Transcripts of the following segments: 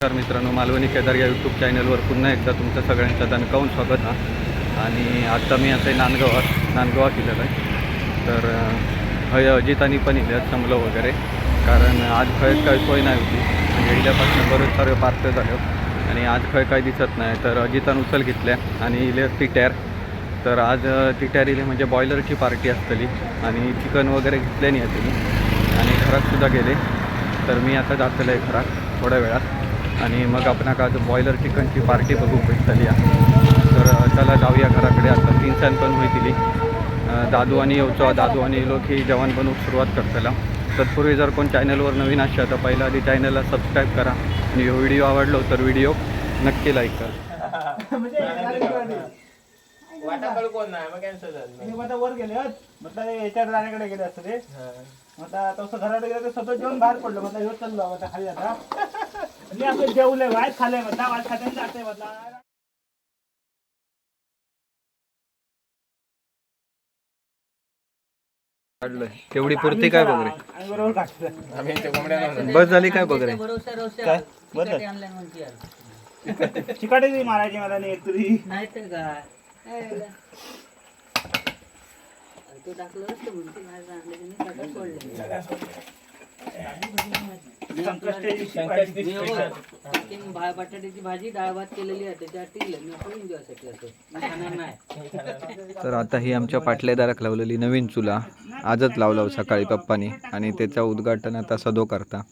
नमस्कार मित्रांनो मालवणी केदार या यूट्यूब चॅनलवर पुन्हा एकदा तुमचं सगळ्यांचं दणकावून स्वागत हा. आणि आता मी आता नांदगावात नांदगावात केलेलं आहे तर हय अजितानी पण इल्यात संपलं वगैरे. कारण आज खय काय सोय नाही होती. म्हणजे इल्यापासून बरेच सारे पार्ट झाले आणि आज खय काय दिसत नाही. तर अजितान उचल घेतल्या आणि इले टिट्यार. तर आज टिटॅर टिट्यार इले म्हणजे बॉयलरची पार्टी असतली. आणि चिकन वगैरे घेतले नाही तुम्ही आणि घरातसुद्धा गेले. तर मी आता जातलं आहे घरात थोड्या वेळात. आणि मग आपण आज बॉयलर चिकनची पार्टी बघू भेटली तर अ, चला जाऊया घराकडे. आता तीन सण पण होईतली अ, दादू आणि येऊचो. दादू आणि लोक ही जेवण बनवून सुरुवात करतला तत्पूर्वी जर कोण चॅनलवर नवीन अशा तर पहिला आधी चॅनलला सबस्क्राईब करा. आणि हा व्हिडिओ आवडलो तर व्हिडिओ नक्की लाईक करा. वाटाकडे कोण नाही मग कॅन्सल झालं. वर गेले याच्यात राण्याकडे गेले असते ते म्हटलं तसं घरात गेलं तर स्वतः जेवण बाहेर पडलं म्हटलं चाललो खाली आता. मी असं जेवले वाईट खाल्लंय म्हटलं वाईट खाते जाते म्हटलं. काढलोय तेवढी पुरती काय बघ रे? आणि बरोबर बस झाली काय बघ रे? काय? बरं चिकाटी मारायची मला नाही एक तरी नाही काय तू टाकलं असतं म्हणते माझं आणलं की मी सगळं सोडलं. संकष्टी मी बघ, चिकन भा- बटाट्याची भाजी डाळ भात केलेली आहे त्याच्यावर टिकलं मी आपण एन्जॉयसाठी असतो मी खाणार नाही. तर आता ही आमच्या पाटलेदाराक लावलेली नवीन चुला. आजच लावला सकाळी पप्पानी. आणि त्याचं उद्घाटन आता सदो करता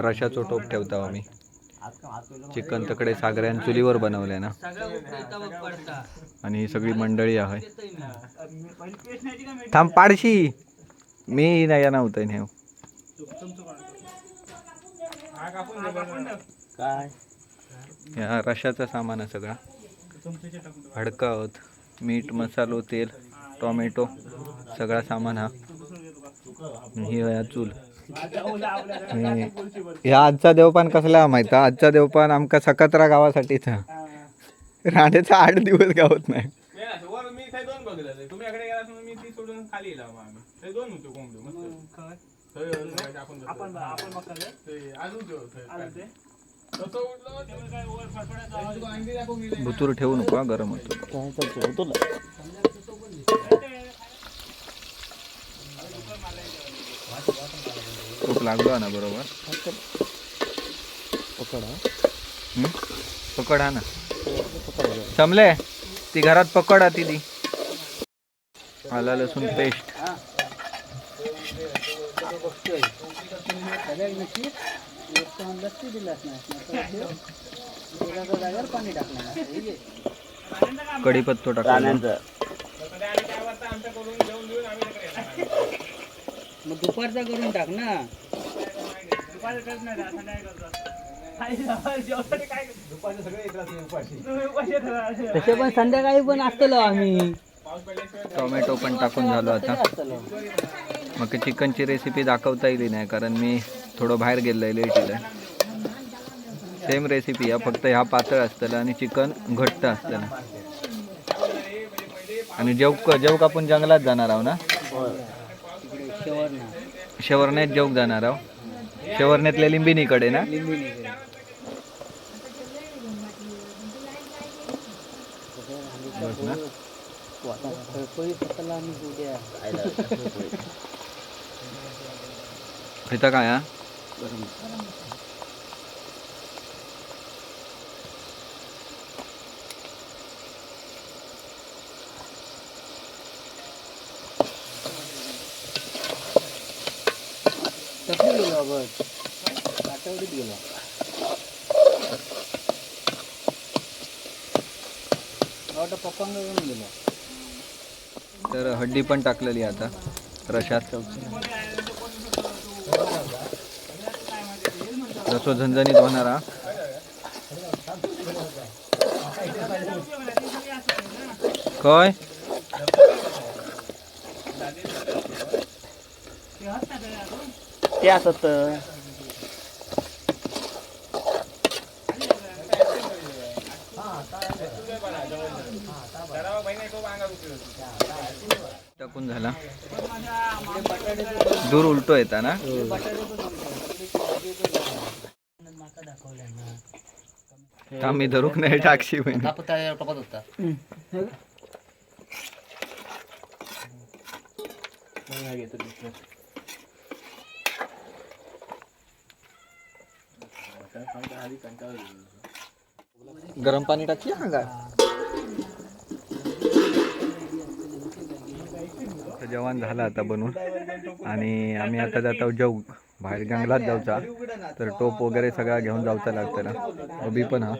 रशाचो टोप ठेवता आम्ही. चिकन तकडे सागऱ्यान चुलीवर बनवले ना. आणि ही सगळी मंडळी आहे. थांब पाडशी. मी नाही नव्हतं नेव काय? या रशाचं सामान आहे सगळा. हडकावत मीठ मसालो तेल टोमॅटो सगळा सामान हा. ही चूल. ह्या आजचा देवपान कसला माहिती? आजचा देवपान आमका सकत्रा गावासाठीच हा. राहण्याचा आठ दिवस गावत नाही. वर मी थंय दोन बघितलं तुम्ही इकडे गेला म्हणून मी ती सोडून खाली गेला मग आम्ही थंय दोन होतो कोंबडे मस्त थंय थंय आपण आपण आपण मग काय ते अजून ठेव थंय. आलं ते तसं उठलं तेव्हा काय वर फडफडायचं आवाज अंडी दाखवून गेले बुतूर ठेवू नको हा, गरम होतो खूप लागलो हा ना बरोबर? हं? पकड हा ना जमले? ती घरात पकड हा ती ती आला लसूण पेस्ट सगळ्यात नशी एक तर म्हणलं ती दिलाच नाही तेलाच्या जागेवर पाणी टाकलं. नाही घे. कढीपत्तो टाकला मग दुपारचा करून टाक ना. करत? नाही असं नाही. तसे पण संध्याकाळी पण असतलो आम्ही. टोमॅटो पण टाकून झालो आता. मग चिकनची रेसिपी दाखवता येईल नाही कारण मी थोडं बाहेर गेलोय लेट येईल सेम रेसिपी आहे फक्त ह्या पातळ असतलं आणि चिकन घट्ट असतं आणि जेवक जेवक आपण जंगलात जाणार आहोत ना? शेवरण्यात जेवक जाणार आहोत शेवरण्यातल्या लिंबिनीकडे ना? लिंबिनीकडे. काय हा? कसं गेलो आठवडीत गेलो. वाटतं पप्पांग येऊन गेलो. तर हड्डी पण टाकलेली आता रशात रसो झणझणीत होणार हा. काय? ते असत टाकून झाला दूर उलटो येता ना आम्ही धरूक नाही टाकशी बहिणी टोपत गरम पाणी टाकी का जेवण झालं आता बनवून. आणि आम्ही आता जात आहोत जाऊ बाहेर जंगलात जाऊचा तर टोप वगैरे सगळा घेऊन जाऊचा लागतं ना. अभि पण हा.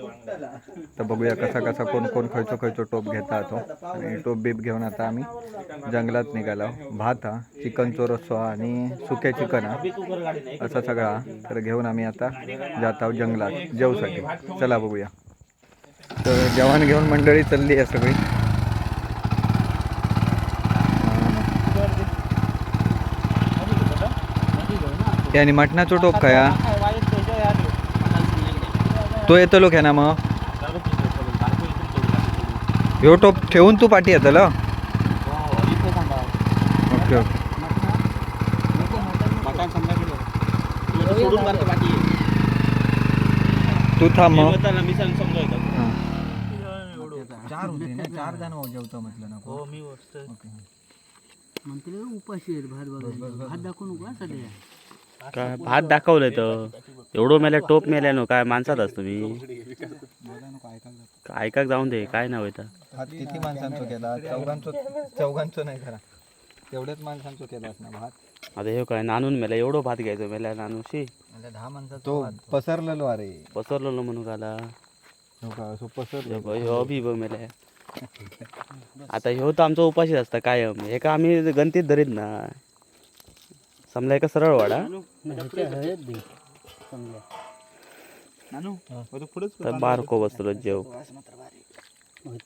तर बघूया कसा कसा कोण कोण खयचो खयचो टोप घेता तो. आणि टोप बीप घेऊन आता आम्ही जंगलात निघालो. भात हा चिकन चोरसो आणि सुके चिकन हा. असा सगळा हा. तर घेऊन आम्ही आता जात आहोत जंगलात. जेवसाठी. चला बघूया. तर जेवण घेऊन मंडळी चालली आहे सगळी. ते आणि मटणाचं टोप खाया तो येतलो ना मग? ह्यो टोप ठेवून तू पाठी येतलो ओके ओके. तू थांब मग. चार होते ना चार जण जेवतो म्हटलं ना हो मी वस्तू म्हणते उपाशी भात भात दाखवू नको सध्या. काय भात दाखवलंय तर. एवढं मेल्या टोप मेल्या नो काय माणसातच तुम्ही? काय ऐकाक जाऊन दे काय नाव येतं भात किती माणसांचो केला? चौघांचो चौघांचो नाही खरा. तेवढ्याच माणसांचो केलास ना भात. आता हे काय नानून मेला एवढं भात घ्यायचं मेल्या नानूशी दहा माणसाचा तो पसरलेलो अरे. पसरलो म्हणून गाला हो का असं पसरलो ह्यो बघ, ह्यो बी बघ मेल्या. आता ह्यो तर आमचा उपाशी असता कायम. हे का आम्ही गणतीत धरीत ना समजा एका सरळ वाडा नानू पुढेच तर बारको बसलो जेव.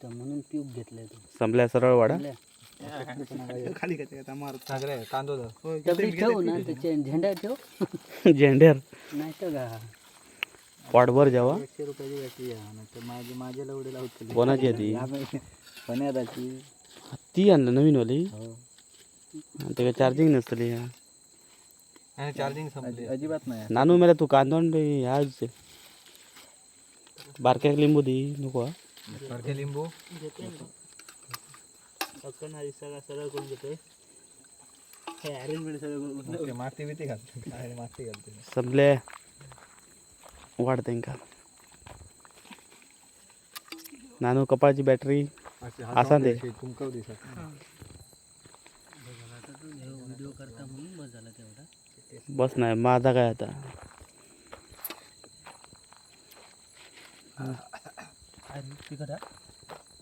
म्हणून ट्यूब घेतलंय तू. संपल्या सरळ वाडा खाली ठेव ना त्याचे झेंडा ठेव. झेंडेर नाही तर वाटभर जेव्हा एकशे रुपयाची आहे माझी माझ्या लवडे लावतो कोणाची आहे ती? पण्याची ती आणलं नवीन वाली. हो. आणि ते चार्जिंग नसतली ह्या आणि चार्जिंग संपली. अजिबात नाही. नानू मेला तू कांदोंड ह्या बारक्याक लिंबू दी नको हा? सारखे लिंबू. पटकन हा सगळा सरळ करून हे अरेंजमेंट सगळं करून ओके, माती बिती घालते काय माती घालते संपले. वाढते का? नानू कपाळची बॅटरी असा दे. कुंकव दिसत व्हिडिओ करता म्हणून बस झाला तेवढा. बस नाही माझा काय आता?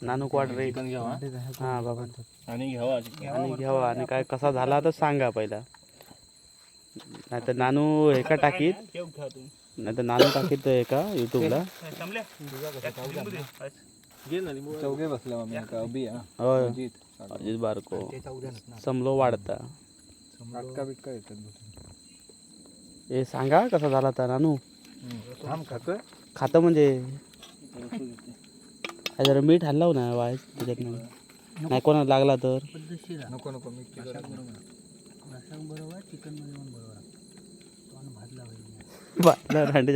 नानू क्वाड रे हा. बाबा. आणि घ्यावा आणि घ्यावा. आणि काय कसा झाला तर सांगा पहिला. नाही तर नानू एका टाकीत ठेव घ्या तुम्ही नाही तर नानू टाकीत युट्यूबला घे ना लिंबू चौघे बसले अभि हा. होय. अजित अजित बारको. समलो वाढता. नाटका बिटका येतात. हे सांगा कसा झाला तर नानू. थांब खातोय? खातं म्हणजे? काय जरा मीठ हल्लाव ना त्याच्यात नाही कोणाला लागला तर. नको नको बरोबर. चिकन बरोबर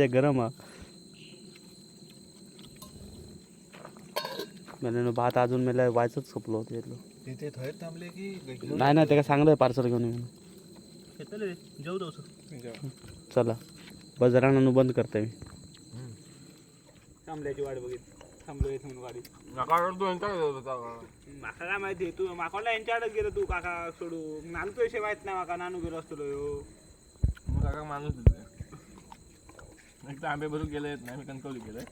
गरम हा. भात अजून मेला वायचंच संपलो की नाही नाही ते काय सांगलं पार्सल घेऊन. घेतलं रे जेव जाऊ चला. बस जरा नानू बंद करते मी. थांबल्याची वाट बघित. थांबलो येत म्हणून गाडी. माका काय माहिती तू माकोला गेलो तू काका सोडू. नानू तो विषय माहीत नाही माका नानू गेलो असतो ह्यो मग काका माणूस एक तर आंबे भरून गेले नाही मी कणकवली गेलोय.